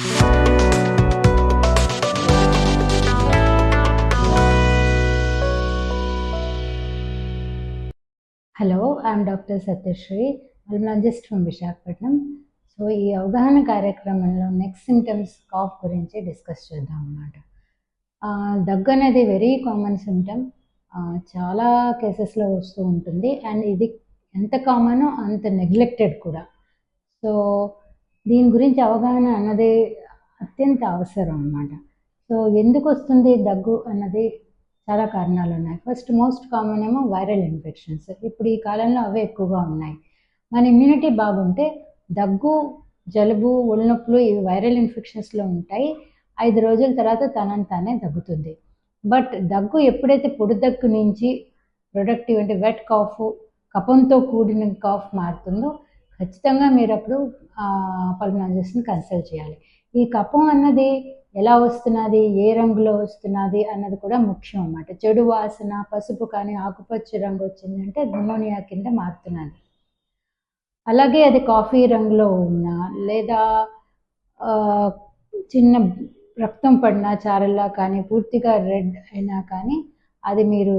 Hello I'm doctor Satyasri pulmonologist from Visakhapatnam so ఈ అవగాహన కార్యక్రమంలో నెక్స్ట్ సిమ్టమ్స్ కాఫ్ గురించి డిస్కస్ చేద్దాం అన్నమాట. దగ్గు అనేది వెరీ కామన్ సిమ్టమ్ చాలా కేసెస్లో వస్తూ ఉంటుంది. అండ్ ఇది ఎంత కామనో అంత నెగ్లెక్టెడ్ కూడా. సో దీని గురించి అవగాహన అన్నది అత్యంత అవసరం అన్నమాట. సో ఎందుకు వస్తుంది దగ్గు అన్నది చాలా కారణాలు ఉన్నాయి. ఫస్ట్ మోస్ట్ కామన్ ఏమో వైరల్ ఇన్ఫెక్షన్స్ ఇప్పుడు ఈ కాలంలో అవే ఎక్కువగా ఉన్నాయి. మన ఇమ్యూనిటీ బాగుంటే దగ్గు జలుబు ఒళ్ళనొప్పులు ఇవి వైరల్ ఇన్ఫెక్షన్స్లో ఉంటాయి. ఐదు రోజుల తర్వాత తనని తానే దగ్గుతుంది. బట్ దగ్గు ఎప్పుడైతే పొడి దగ్గు నుంచి ప్రొడక్టివ్ అంటే వెట్ కాఫ్ కఫంతో కూడిన కాఫ్ మారుతుందో ఖచ్చితంగా మీరు అప్పుడు పల్మనాలజిస్ట్ని కన్సల్ట్ చేయాలి. ఈ కఫం అన్నది ఎలా వస్తున్నది ఏ రంగులో వస్తున్నది అన్నది కూడా ముఖ్యం అన్నమాట. చెడు వాసన పసుపు కానీ ఆకుపచ్చ రంగు వచ్చిందంటే నిమోనియా కింద మారుతున్నది. అలాగే అది కాఫీ రంగులో ఉన్నా లేదా చిన్న రక్తం పడినా చారల్లా కానీ పూర్తిగా రెడ్ అయినా కానీ అది మీరు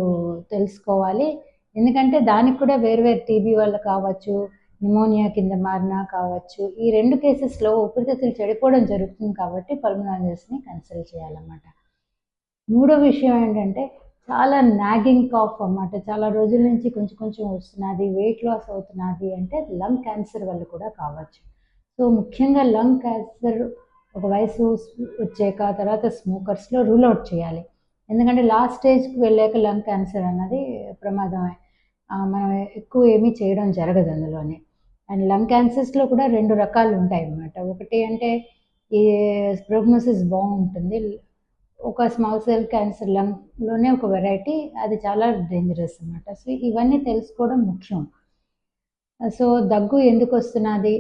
తెలుసుకోవాలి. ఎందుకంటే దానికి కూడా వేరు వేరు టీబీ వల్ల కావచ్చు నిమోనియా కింద మారినా కావచ్చు ఈ రెండు కేసెస్లో ఊపిరితిత్తులు చెడిపోవడం జరుగుతుంది కాబట్టి పల్మనాలజిస్ట్ని కన్సల్ట్ చేయాలన్నమాట. మూడో విషయం ఏంటంటే చాలా నాగింగ్ కాఫ్ అన్నమాట. చాలా రోజుల నుంచి కొంచెం కొంచెం వస్తున్నది వెయిట్ లాస్ అవుతున్నది అంటే లంగ్ క్యాన్సర్ వల్ల కూడా కావచ్చు. సో ముఖ్యంగా లంగ్ క్యాన్సర్ ఒక వయసు వచ్చాక తర్వాత స్మోకర్స్లో రూల్ అవుట్ చేయాలి. ఎందుకంటే లాస్ట్ స్టేజ్కి వెళ్ళాక లంగ్ క్యాన్సర్ అన్నది ప్రమాదమే. మనం ఎక్కువ ఏమీ చేయడం జరగదు అందులోనే. అండ్ లంగ్ క్యాన్సర్స్లో కూడా రెండు రకాలు ఉంటాయి అన్నమాట. ఒకటి అంటే ఈ ప్రోగ్నోసిస్ బాగుంటుంది. ఒక స్మాల్ సెల్ క్యాన్సర్ లంగ్లోనే ఒక వెరైటీ అది చాలా డేంజరస్ అనమాట సో ఇవన్నీ తెలుసుకోవడం ముఖ్యం. సో దగ్గు ఎందుకు వస్తున్నది?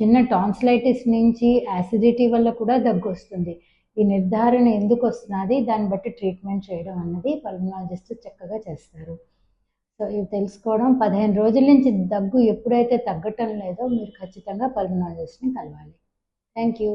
చిన్న టాన్స్లైటిస్ నుంచి యాసిడిటీ వల్ల కూడా దగ్గు వస్తుంది. ఈ నిర్ధారణ ఎందుకు వస్తున్నది? దాన్ని బట్టి ట్రీట్మెంట్ చేయడం అన్నది పల్మనాలజిస్ట్ చక్కగా చేస్తారు. సో ఇవి తెలుసుకోవడం పదిహేను రోజుల నుంచి దగ్గు ఎప్పుడైతే తగ్గటం లేదో మీరు ఖచ్చితంగా పల్మనాలజిస్ట్ని కలవాలి. Thank you